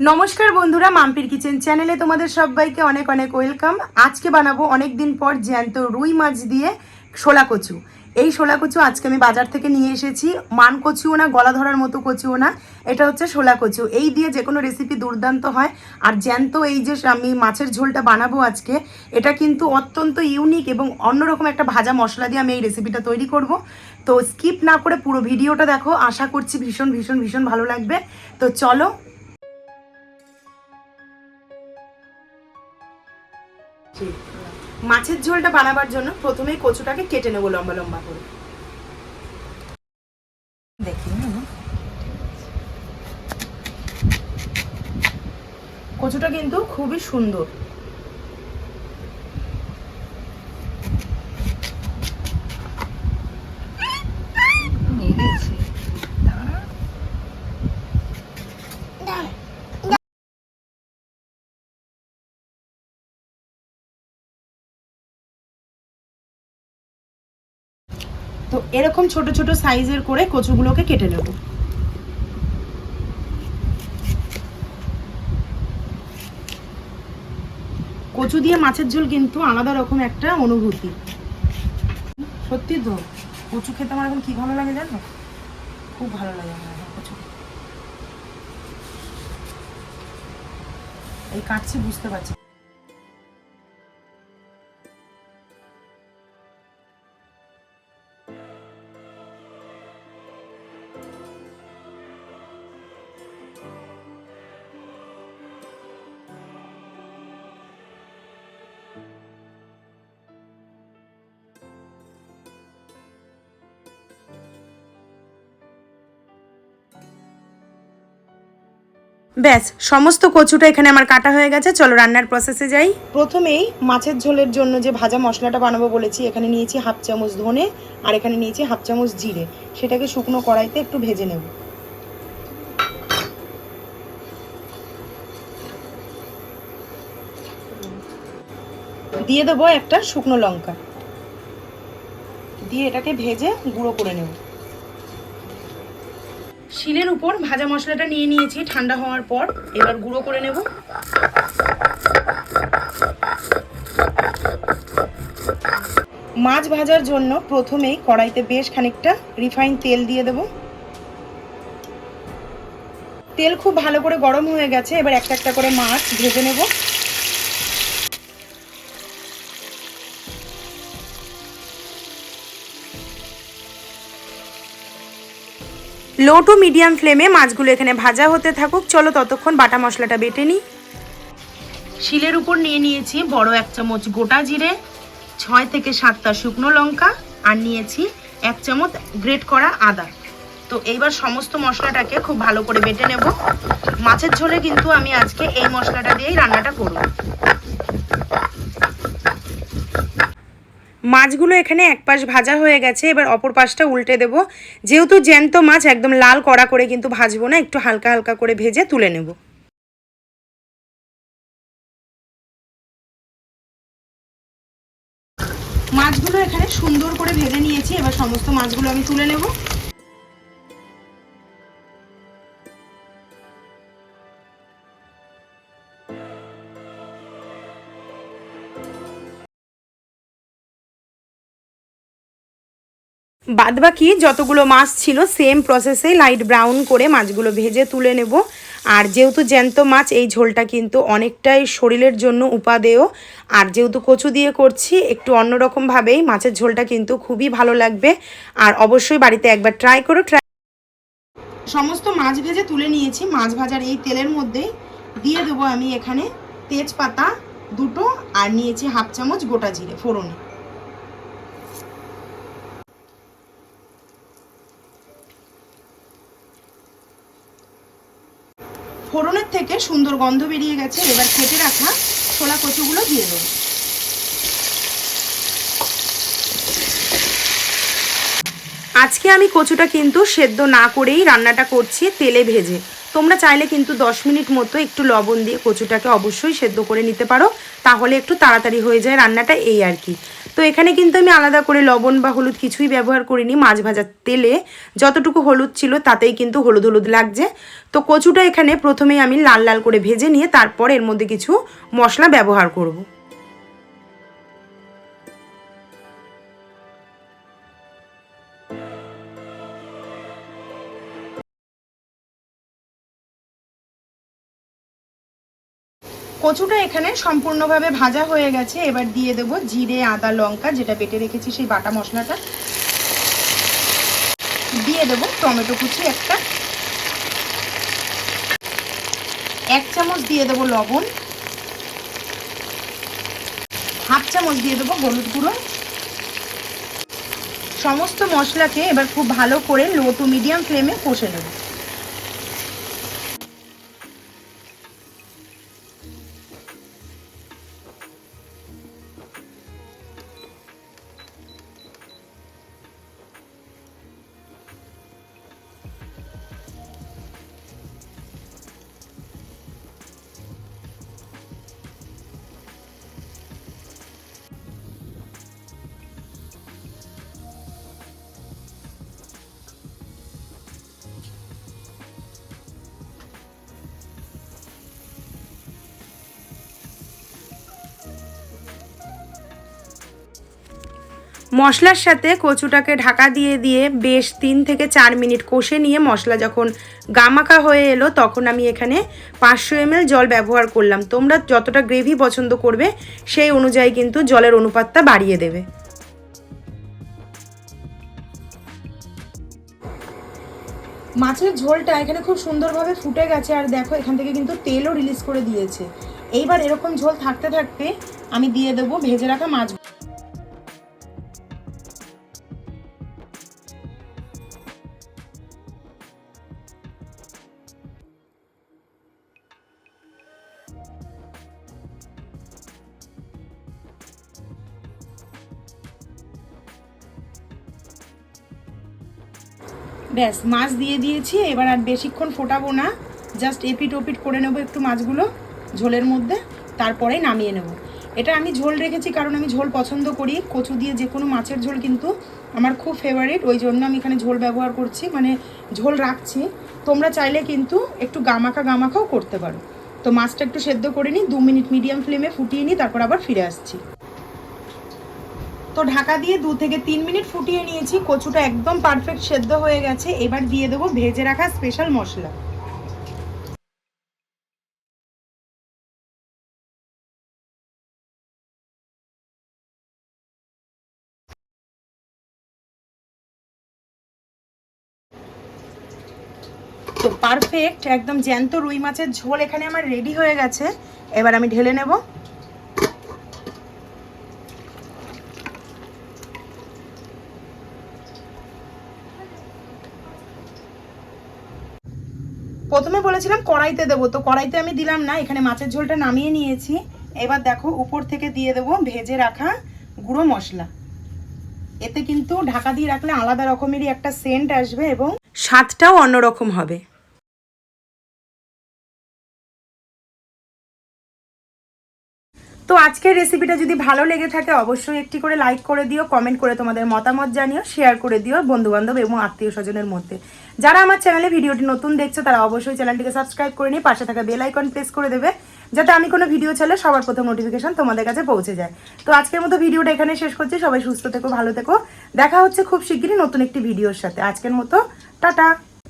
নমস্কার বন্ধুরা, মাম্পির কিচেন চ্যানেলে তোমাদের সবাইকে অনেক অনেক ওয়েলকাম। আজকে বানাবো অনেক দিন পর জ্যান্ত রুই মাছ দিয়ে শোলা কচু। এই শোলা কচু আজকে আমি বাজার থেকে নিয়ে এসেছি। মান কচুও না, গলা ধরার মতো কচুও না। এটা হচ্ছে শোলা কচু। এই দিয়ে যে কোনো রেসিপি দুর্দান্ত হয়। আর জ্যান্ত এই যে আমি মাছের ঝোলটা বানাবো আজকে, এটা কিন্তু অত্যন্ত ইউনিক এবং অন্যরকম একটা ভাজা মশলা দিয়ে আমি এই রেসিপিটা তৈরি করব। তো স্কিপ না করে পুরো ভিডিওটা দেখো। আশা করছি ভীষণ ভীষণ ভীষণ ভালো লাগবে। তো চলো মাছের ঝোলটা বানাবার জন্য প্রথমে কচুটাকে কেটে নেব লম্বা লম্বা করে। দেখি কচুটা কিন্তু খুবই সুন্দর। তো এরকম ছোট ছোট সাইজের করে কচুগুলোকে কেটে নেব। কচু দিয়ে মাছের ঝোল কিন্তু আলাদা রকম একটা অনুভূতি। সত্যি তো, কচু খেতে আমার এখন কি ভালো লাগে জানো? খুব ভালো লাগে আমার কচু। এই কাটছি, বুঝতে পারছি ব্যাস, সমস্ত কচুটা এখানে আমার কাটা হয়ে গেছে, চলো রান্নার প্রসেসে যাই। প্রথমেই মাছের ঝোলের জন্য যে ভাজা মশলাটা বানাবো বলেছি, এখানে নিয়েছি হাফ চামচ ধনে, আর এখানে নিয়েছি হাফ চামচ জিরে। সেটাকে শুকনো কড়াইতে একটু ভেজে নেব। দিয়ে দেবো একটা শুকনো লঙ্কা। দিয়ে এটাকে ভেজে গুঁড়ো করে নেব। শিলের উপর ভাজা মশলাটা নিয়ে নিয়েছি, ঠান্ডা হওয়ার পর। এবার গুঁড়ো করে নেব। মাছ ভাজার জন্য প্রথমেই কড়াইতে বেশ খানিকটা রিফাইন তেল দিয়ে দেব। তেল খুব ভালো করে গরম হয়ে গেছে, এবার একটা একটা করে মাছ ভেজে নেব। লো টু মিডিয়াম ফ্লেমে মাছগুলো এখানে ভাজা হতে থাকুক। চলো ততক্ষণ বাটা মশলাটা বেটে নিই। শিলের উপর নিয়ে নিয়েছি বড় এক চামচ গোটা জিরে, ছয় থেকে সাতটা শুকনো লঙ্কা, আর নিয়েছি এক চামচ গ্রেট করা আদা। তো এইবার সমস্ত মশলাটাকে খুব ভালো করে বেটে নেব। মাছের ঝোলে কিন্তু আমি আজকে এই মশলাটা দিয়েই রান্নাটা করব। মাছগুলো এখানে এক পাশ ভাজা হয়ে গেছে, এবার অপর পাশটা উল্টে দেব। যেহেতু জ্যান্ত মাছ, একদম লাল কড়া করে কিন্তু ভাজবো না, একটু হালকা হালকা করে ভেজে তুলে নেব। মাছগুলো এখানে সুন্দর করে ভেজে নিয়েছি, এবার সমস্ত মাছগুলো আমি তুলে নেব। বাদবাকি যতগুলো মাছ ছিল সেম প্রসেসে লাইট ব্রাউন করে মাছগুলো ভেজে তুলে নেব। আর যেহেতু জ্যান্ত মাছ, এই ঝোলটা কিন্তু অনেকটাই শরীরের জন্য উপাদেয়। আর যেহেতু কচু দিয়ে করছি, একটু অন্যরকমভাবেই মাছের ঝোলটা কিন্তু খুবই ভালো লাগবে। আর অবশ্যই বাড়িতে একবার ট্রাই করো ট্রাই সমস্ত মাছ ভেজে তুলে নিয়েছি। মাছ ভাজার এই তেলের মধ্যে দিয়ে দেবো আমি এখানে তেজপাতা দুটো, আর নিয়েছি হাফ চামচ গোটা জিরে, ফোড়নে। ফোড়নের থেকে সুন্দর গন্ধ বেরিয়ে গেছে। এবার কেটে রাখা ছোলা কচুগুলো দিয়ে দেবো। আজকে আমি কচুটা কিন্তু সেদ্ধ না করেই রান্নাটা করছি তেলে ভেজে। তোমরা চাইলে কিন্তু দশ মিনিট মতো একটু লবণ দিয়ে কচুটাকে অবশ্যই সেদ্ধ করে নিতে পারো। তাহলে একটু তাড়াতাড়ি হয়ে যায় রান্নাটা, এই আর কি। তো এখানে কিন্তু আমি আলাদা করে লবণ বা হলুদ কিছুই ব্যবহার করিনি, মাছ ভাজার তেলে। যতটুকু হলুদ ছিল তাতেই কিন্তু হলুদ হলুদ লাগছে। তো কচুটা এখানে প্রথমেই আমি লাল লাল করে ভেজে নিয়ে তারপর এর মধ্যে কিছু মশলা ব্যবহার করব। কচুটা এখানে সম্পূর্ণভাবে ভাজা হয়ে গেছে। এবার দিয়ে দেব জিরে, আদা, লঙ্কা, যেটা বেটে রেখেছি সেই বাটা মশলাটা। দিয়ে দেব টমেটো কুচি একটা। এক চামচ দিয়ে দেব লবণ। হাফ চামচ দিয়ে দেবো হলুদ গুঁড়ো। সমস্ত মশলাকে এবার খুব ভালো করে লো টু মিডিয়াম ফ্লেমে কষে নেব। মশলার সাথে কচুটাকে ঢাকা দিয়ে দিয়ে বেশ তিন থেকে চার মিনিট কষে নিয়ে মশলা যখন গামাখা হয়ে এলো, তখন আমি এখানে পাঁচশো এমএল জল ব্যবহার করলাম। তোমরা যতটা গ্রেভি পছন্দ করবে, সেই অনুযায়ী কিন্তু জলের অনুপাতটা বাড়িয়ে দেবে। মাছের ঝোলটা এখানে খুব সুন্দরভাবে ফুটে গেছে, আর দেখো এখান থেকে কিন্তু তেলও রিলিজ করে দিয়েছে। এইবার এরকম ঝোল থাকতে থাকতে আমি দিয়ে দেবো ভেজে রাখা মাছ ব্যাস, মাছ দিয়ে দিয়েছি, এবার আর বেশিক্ষণ ফোটাবো না। জাস্ট এপিট ওপিট করে নেব একটু মাছগুলো ঝোলের মধ্যে তারপরেই নামিয়ে নেব। এটা আমি ঝোল রেখেছি কারণ আমি ঝোল পছন্দ করি। কচু দিয়ে যে কোনো মাছের ঝোল কিন্তু আমার খুব ফেভারিট ওই জন্য আমি এখানে ঝোল ব্যবহার করছি মানে ঝোল রাখছি। তোমরা চাইলে কিন্তু একটু গামাখা গামাখাও করতে পারো। তো মাছটা একটু সেদ্ধ করে নিই, দু মিনিট মিডিয়াম ফ্লেমে ফুটিয়ে নিই, তারপর আবার ফিরে আসছি। তো ঢাকা দিয়ে দু থেকে তিন মিনিট ফুটিয়ে নিয়েছি। কচুটা একদম পারফেক্ট সেদ্ধ হয়ে গেছে। এবার দিয়ে দেবো ভেজে রাখা স্পেশাল মশলা। তো পারফেক্ট একদম জ্যান্ত রুই মাছের ঝোল এখানে আমার রেডি হয়ে গেছে। এবার আমি ঢেলে নেব। প্রথমে বলেছিলাম কড়াইতে দেবো, তো কড়াইতে আমি দিলাম না, এখানে মাছের ঝোলটা নামিয়ে নিয়েছি। এবার দেখো, উপর থেকে দিয়ে দেবো ভেজে রাখা গুঁড়ো মশলা। এতে কিন্তু ঢাকা দিয়ে রাখলে আলাদা রকমেরই একটা সেন্ট আসবে এবং স্বাদটাও অন্যরকম হবে। তো আজকের রেসিপিটা যদি ভালো লেগে থাকে, অবশ্যই একটি করে লাইক করে দিও কমেন্ট করে তোমাদের মতামত জানিও শেয়ার করে দিও বন্ধুবান্ধব এবং আত্মীয় স্বজনের মধ্যে। যারা আমার চ্যানেলে ভিডিওটি নতুন দেখছ, তারা অবশ্যই চ্যানেলটিকে সাবস্ক্রাইব করে নিয়ে পাশে থাকা বেল আইকন প্রেস করে দেবে, যাতে আমি কোনো ভিডিও চাইলে সবার প্রথম নোটিফিকেশন তোমাদের কাছে পৌঁছে যায়। তো আজকের মতো ভিডিওটা এখানে শেষ করছি, সবাই সুস্থ থেকো, ভালো থেকো। দেখা হচ্ছে খুব শিগগিরই নতুন একটি ভিডিওর সাথে। আজকের মতো, টাটা!